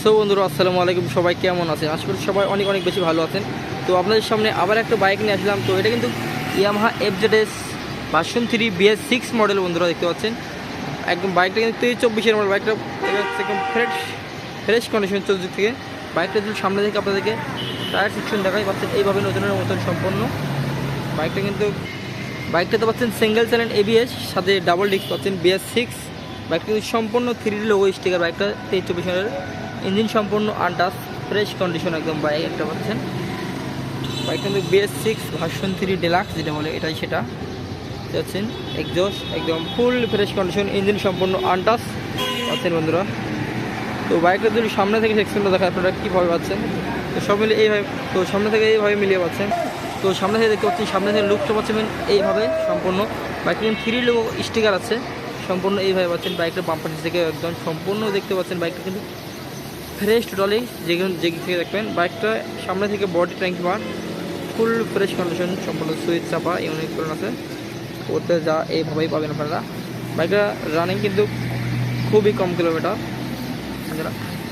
So বন্ধুরা, আসসালামু আলাইকুম। সবাই কেমন আছেন? আশা করি সবাই অনেক অনেক বেশি ভালো আছেন। তো আপনাদের সামনে আবার একটা বাইক নিয়ে আসলাম। তো এটা কিন্তু Yamaha F Z S version three BS six model বন্ধুরা, দেখতে পাচ্ছেন। একদম বাইকটা কিন্তু তেইশ চব্বিশের মডেল বাইকটা একদম ফ্রেশ ফ্রেশ কন্ডিশন চলছে থেকে। বাইকটা যদি সামনে থেকে আপনাদেরকে টায়ার সেকশন দেখাই। পাচ্ছেন এইভাবে নতুনের মতন সম্পন্ন। বাইকটা কিন্তু বাইকটাতে পাচ্ছেন সিঙ্গেল চ্যানেল এবিএস সাথে ডাবল ডিস্ক পাচ্ছেন বিএস সিক্স বাইকটা কিন্তু সম্পূর্ণ থ্রি লোগো স্টিকার বাইকটা তেইশ চব্বিশ মডেল ইঞ্জিন সম্পূর্ণ আনটাস ফ্রেশ কন্ডিশন একদম বাইক একটা পাচ্ছেন। বাইকটা কিন্তু BS six version three deluxe যেটা বলে, এটাই সেটা। দেখতে পাচ্ছেন একজস একদম ফুল ফ্রেশ কন্ডিশন ইঞ্জিন সম্পূর্ণ আনটাস পাচ্ছেন বন্ধুরা, তো বাইকটা যদি সামনে থেকে সেকশনটা দেখেন আপনারা কীভাবে পাচ্ছেন? তো সব মিলে এইভাবে, তো সামনে থেকে এইভাবে মিলিয়ে পাচ্ছেন। তো সামনে থেকে দেখতে পাচ্ছেন, সামনে থেকে লুকটা পাচ্ছেন এইভাবে সম্পূর্ণ। বাইকটা কিন্তু থ্রি লোগো স্টিকার আছে, সম্পূর্ণ এইভাবে পাচ্ছেন। বাইকটা বাম্পার থেকে একদম সম্পূর্ণ দেখতে পাচ্ছেন, বাইকটা কিন্তু ফ্রেশ টোটালি যেখানে যেদিক থেকে দেখবেন, বাইকটা সামনে থেকে body tank bar, full fresh condition, সম্পূর্ণ সুইচ চাপা, ইউনিক করুন আছে। ওতে যা এইভাবেই পাবেন আপনারা। বাইকটা রানিং কিন্তু খুবই কম কিলোমিটার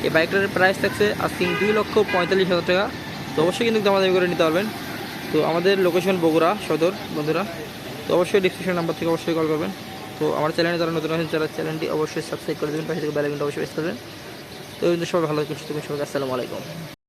এই বাইকটার প্রাইস থাকছে আস্কিং দুই লক্ষ পঁয়তাল্লিশ হাজার টাকা। তো অবশ্যই কিন্তু দামাদামি করে নিতে পারবেন। তো আমাদের লোকেশন বগুড়া সদর, বন্ধুরা। তো অবশ্যই ডিসক্রিপশন নাম্বার থেকে অবশ্যই কল করবেন। তো আমার চ্যানেলে যারা নতুন আছেন, যারা চ্যানেলটি অবশ্যই সাবস্ক্রাইব করে দেবেন। পাশে থেকে বেলাইকনটা অবশ্যই প্রেস করবেন। তো সবাই ভালো থাকুন সুস্থ থাকুন সবাই আসসালামু আলাইকুম।